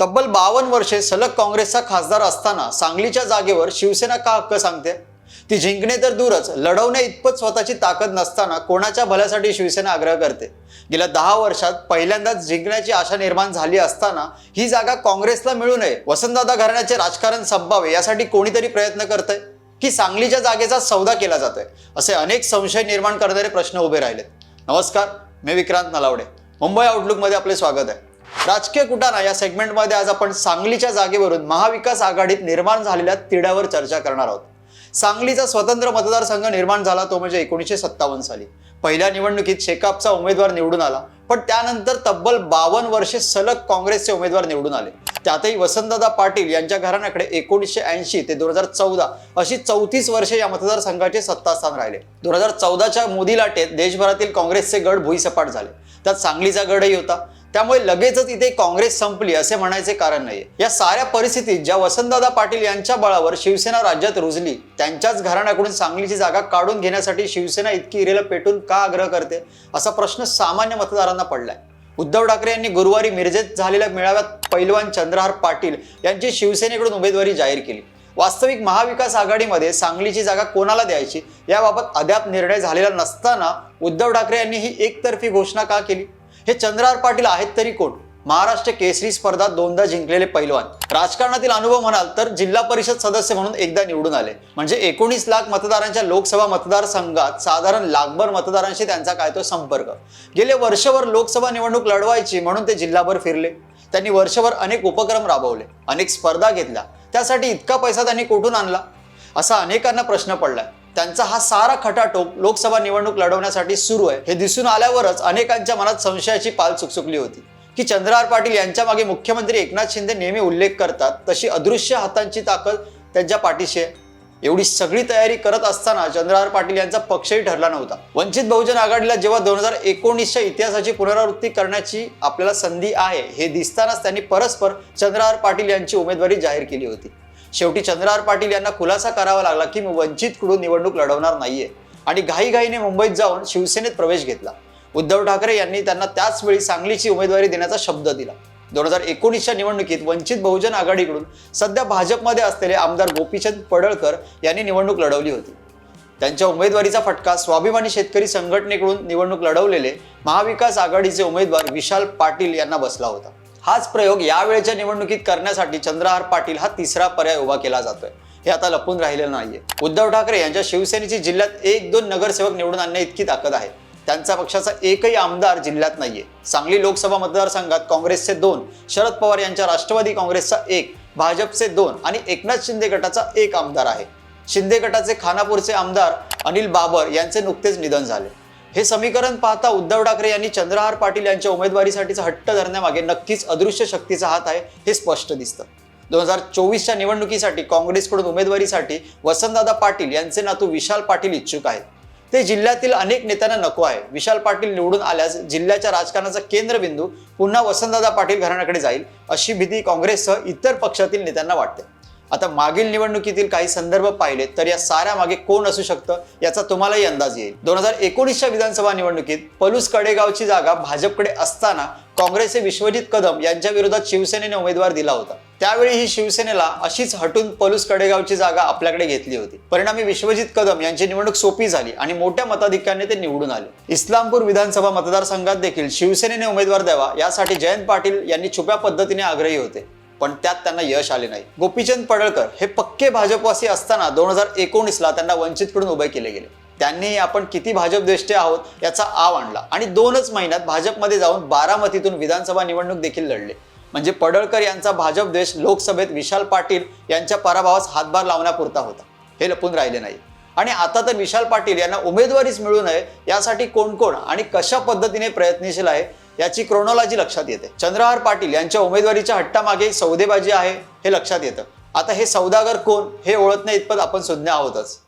तब्बल बावन्न वर्षे सलग काँग्रेसचा खासदार असताना सांगलीच्या जागेवर शिवसेना का हक्क सांगते? ती जिंकणे तर दूरच लढवण्या इतपत स्वतःची ताकद नसताना कोणाच्या भल्यासाठी शिवसेना आग्रह करते? गेल्या दहा वर्षात पहिल्यांदाच जिंकण्याची आशा निर्माण झाली असताना ही जागा काँग्रेसला मिळू नये वसंतदादा घराण्याचे राजकारण संपावे यासाठी कोणीतरी प्रयत्न करतंय? की सांगलीच्या जागेचा सौदा केला जातोय? असे अनेक संशय निर्माण करणारे प्रश्न उभे राहिलेत. नमस्कार मी विक्रांत नलावडे. मुंबई आउटलुकमध्ये आपले स्वागत आहे. राजकीय कुटाणा या सेगमेंटमध्ये आज आपण सांगलीच्या जागेवरून महाविकास आघाडीत निर्माण झालेल्या तिढ्यावर चर्चा करणार आहोत. सांगलीचा स्वतंत्र मतदारसंघ निर्माण झाला तो म्हणजे एकोणीसशे सत्तावन्न साली. पहिल्या निवडणुकीत शेकापचा उमेदवार निवडून आला पण त्यानंतर तब्बल बावन्न वर्षे सलग काँग्रेसचे उमेदवार निवडून आले. त्यातही वसंतदादा पाटील यांच्या घराण्याकडे एकोणीसशे ऐंशी ते दोन हजार चौदा अशी चौतीस वर्षे या मतदारसंघाचे सत्तास्थान राहिले. दोन हजार चौदाच्या मोदी लाटेत देशभरातील काँग्रेसचे गड भुईसपाट झाले. त्यात सांगलीचा गडही होता. त्यामुळे लगेचच इथे काँग्रेस संपली असे म्हणायचे कारण नाही या साऱ्या परिस्थितीत ज्या वसंतदादा पाटील यांच्या बळावर शिवसेना राज्यात रुजली त्यांच्याच घराण्याकडून सांगलीची जागा काढून घेण्यासाठी शिवसेना इतकी इरेला पेटून का आग्रह करते? असा प्रश्न सामान्य मतदारांना पडलाय. उद्धव ठाकरे यांनी गुरुवारी मिरजेत झालेल्या मेळाव्यात पैलवान चंद्रहार पाटील यांची शिवसेनेकडून उमेदवारी जाहीर केली. वास्तविक महाविकास आघाडीमध्ये सांगलीची जागा कोणाला द्यायची? याबाबत अद्याप निर्णय झालेला नसताना उद्धव ठाकरे यांनी ही एकतर्फी घोषणा का केली? हे चंद्रहार पाटील आहेत तरी कोण? महाराष्ट्र केसरी स्पर्धा दोनदा जिंकलेले पैलवान. राजकारणातील अनुभव म्हणाल तर जिल्हा परिषद सदस्य म्हणून एकदा निवडून आले. म्हणजे एकोणीस लाख मतदारांच्या लोकसभा मतदारसंघात साधारण लाखभर मतदारांशी त्यांचा काय तो संपर्क. गेले वर्षभर लोकसभा निवडणूक लढवायची म्हणून ते जिल्हाभर फिरले. त्यांनी वर्षभर अनेक उपक्रम राबवले अनेक स्पर्धा घेतल्या. त्यासाठी इतका पैसा त्यांनी कुठून आणला? असा अनेकांना प्रश्न पडलाय. त्यांचा हा सारा खटाटोप लोकसभा निवडणूक लढवण्यासाठी सुरू आहे. हे दिसून आल्यावरच अनेकांच्या मनात संशयाची पाल चुकचुकली होती. की चंद्रहार पाटील यांच्या मागे मुख्यमंत्री एकनाथ शिंदे नेहमी उल्लेख करतात तशी अदृश्य हातांची ताकद त्यांच्या पाठीशी आहे. एवढी सगळी तयारी करत असताना चंद्रहार पाटील यांचा पक्षही ठरला नव्हता. वंचित बहुजन आघाडीला जेव्हा दोन हजार एकोणीसच्या इतिहासाची पुनरावृत्ती करण्याची आपल्याला संधी आहे हे दिसतानाच त्यांनी परस्पर चंद्रहार पाटील यांची उमेदवारी जाहीर केली होती. शेवटी चंद्रहार पाटील यांना खुलासा करावा लागला की मी वंचितकडून निवडणूक लढवणार नाहीये. आणि घाईघाईने मुंबईत जाऊन शिवसेनेत प्रवेश घेतला. उद्धव ठाकरे यांनी त्यांना त्याच वेळी सांगलीची उमेदवारी देण्याचा शब्द दिला. दोन हजार एकोणीसच्या निवडणुकीत वंचित बहुजन आघाडीकडून सध्या भाजपमध्ये असलेले आमदार गोपीचंद पडळकर यांनी निवडणूक लढवली होती. त्यांच्या उमेदवारीचा फटका स्वाभिमानी शेतकरी संघटनेकडून निवडणूक लढवलेले महाविकास आघाडीचे उमेदवार विशाल पाटील यांना बसला होता. हाच प्रयोग यावेळेच्या निवडणुकीत करण्यासाठी चंद्रहार पाटील हा तिसरा पर्याय उभा केला जातोय. हे आता लपून राहिलेलं नाहीये. उद्धव ठाकरे यांच्या शिवसेनेची जिल्ह्यात एक दोन नगरसेवक निवडून आणण्या इतकी ताकद आहे. त्यांचा पक्षाचा एकही आमदार जिल्ह्यात नाहीये. सांगली लोकसभा मतदारसंघात काँग्रेसचे दोन शरद पवार यांच्या राष्ट्रवादी काँग्रेसचा एक भाजपचे दोन आणि एकनाथ शिंदे गटाचा एक आमदार आहे. शिंदे गटाचे खानापूरचे आमदार अनिल बाबर यांचे नुकतेच निधन झाले. हे समीकरण पाहता उद्धव ठाकरे यांनी चंद्रहार पाटील यांच्या उमेदवारीसाठीचा हट्ट धरण्यामागे नक्कीच अदृश्य शक्तीचा हात आहे हे स्पष्ट दिसतं. दोन हजार चोवीसच्या निवडणुकीसाठी काँग्रेसकडून उमेदवारीसाठी वसंतदादा पाटील यांचे नातू विशाल पाटील इच्छुक आहेत. ते जिल्ह्यातील अनेक नेत्यांना नको आहे. विशाल पाटील निवडून आल्यास जिल्ह्याच्या राजकारणाचा केंद्रबिंदू पुन्हा वसंतदादा पाटील घराण्याकडे जाईल अशी भीती काँग्रेससह इतर पक्षातील नेत्यांना वाटते. आता मागील निवडणुकीतील काही संदर्भ पाहिले तर या साऱ्या मागे कोण असू शकतं याचा तुम्हालाही अंदाज येईल. दोन हजार एकोणीसच्या विधानसभा निवडणुकीत पलूस कडेगावची जागा भाजपकडे असताना काँग्रेसचे विश्वजित कदम यांच्या विरोधात शिवसेनेने उमेदवार दिला होता. त्यावेळी ही शिवसेनेला अशीच हटून पलूस कडेगावची जागा आपल्याकडे घेतली होती. परिणामी विश्वजित कदम यांची निवडणूक सोपी झाली आणि मोठ्या मताधिक्याने ते निवडून आले. इस्लामपूर विधानसभा मतदारसंघात देखील शिवसेनेने उमेदवार द्यावा यासाठी जयंत पाटील यांनी छुप्या पद्धतीने आग्रही होते. पण त्यात त्यांना यश आले नाही. गोपीचंद पडळकर हे पक्के भाजपवासी असताना दोन हजार एकोणीसला त्यांना वंचितकडून उभे केले गेले. त्यांनी आपण किती भाजप द्वेष्टे आहोत याचा आव आणला. आणि दोनच महिन्यात भाजपमध्ये जाऊन बारामतीतून विधानसभा निवडणूक देखील लढले. म्हणजे पडळकर यांचा भाजप द्वेष लोकसभेत विशाल पाटील यांच्या पराभवास हातभार लावण्यापुरता होता. हे लपून राहिले नाही. आणि आता तर विशाल पाटील यांना उमेदवारीच मिळू नये यासाठी कोण कोण आणि कशा पद्धतीने प्रयत्नशील आहे याची क्रोनॉलॉजी लक्षात येते. चंद्रहार पाटील यांच्या उमेदवारीच्या हट्टामागे सौदेबाजी आहे हे लक्षात येतं. आता हे सौदागर कोण? हे ओळखण्या इतपत आपण सुज्ञ आहोतच.